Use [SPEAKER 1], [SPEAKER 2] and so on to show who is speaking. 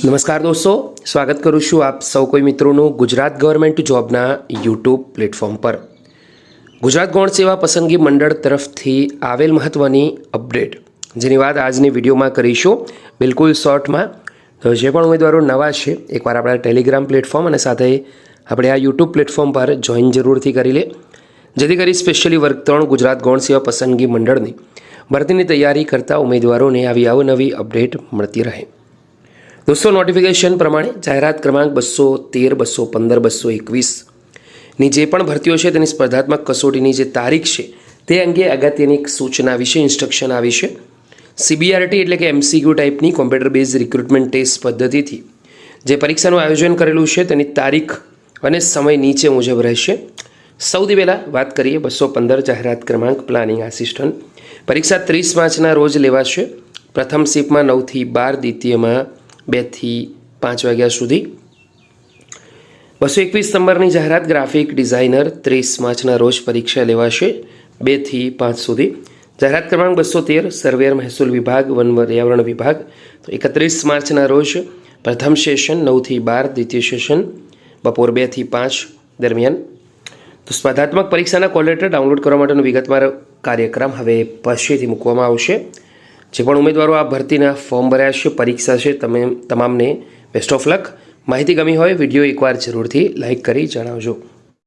[SPEAKER 1] નમસ્કાર દોસ્તો, સ્વાગત કરું છું આપ સૌ કોઈ મિત્રોનું ગુજરાત ગવર્મેન્ટ જોબના યુટ્યુબ પ્લેટફોર્મ પર. ગુજરાત ગૌણ સેવા પસંદગી મંડળ તરફથી આવેલ મહત્ત્વની અપડેટ, જેની વાત આજની વિડીયોમાં કરીશું. બિલકુલ શોર્ટમાં જે પણ ઉમેદવારો નવા છે, એકવાર આપણા ટેલિગ્રામ પ્લેટફોર્મ અને સાથે આપણે આ યુટ્યુબ પ્લેટફોર્મ પર જોઈન જરૂરથી કરી લે. જેથી કરી સ્પેશિયલી વર્ગ ત્રણ ગુજરાત ગૌણ સેવા પસંદગી મંડળની ભરતીની તૈયારી કરતા ઉમેદવારોને આવી અવનવી અપડેટ મળતી રહે. દોસ્તો નોટિફિકેશન પ્રમાણે જાહેરાત ક્રમાંક બસો તેર, બસો પંદર, બસો એકવીસની જે પણ ભરતીઓ છે તેની સ્પર્ધાત્મક કસોટીની જે તારીખ છે તે અંગે અગત્યની સૂચના વિશે ઇન્સ્ટ્રક્શન આવી છે. સીબીઆરટી એટલે કે એમસીક્યુ ટાઈપની કોમ્પ્યુટર બેઝ રિક્રુટમેન્ટ ટેસ્ટ પદ્ધતિથી જે પરીક્ષાનું આયોજન કરેલું છે તેની તારીખ અને સમય નીચે મુજબ રહેશે. સૌથી પહેલાં વાત કરીએ બસો પંદર જાહેરાત ક્રમાંક પ્લાનિંગ આસિસ્ટન્ટ પરીક્ષા ત્રીસ માર્ચના રોજ લેવાશે. પ્રથમ શિફ્ટમાં નવથી બાર દ્વિતીયમાં બેથી પાંચ વાગ્યા સુધી. બસો એકવીસ નંબરની જાહેરાત ગ્રાફિક ડિઝાઇનર ત્રીસ માર્ચના રોજ પરીક્ષા લેવાશે બેથી પાંચ સુધી. જાહેરાત ક્રમાંક બસો તેર સર્વેર મહેસૂલ વિભાગ, વન પર્યાવરણ વિભાગ. તો એકત્રીસ માર્ચના રોજ પ્રથમ સેશન, નવથી બાર, દ્વિતીય સેશન, બપોર બેથી પાંચ દરમિયાન. તો સ્પર્ધાત્મક પરીક્ષાના કોલ લેટર ડાઉનલોડ કરવા માટેનો વિગતવાર કાર્યક્રમ હવે પછીથી મૂકવામાં આવશે. જે પણ ઉમેદવારો આ ભરતીના ફોર્મ ભર્યા છે, પરીક્ષા છે, તમે તમામને બેસ્ટ ઓફ લક માહિતી ગમી હોય, વીડિયો એકવાર જરૂરથી લાઇક કરી જણાવજો.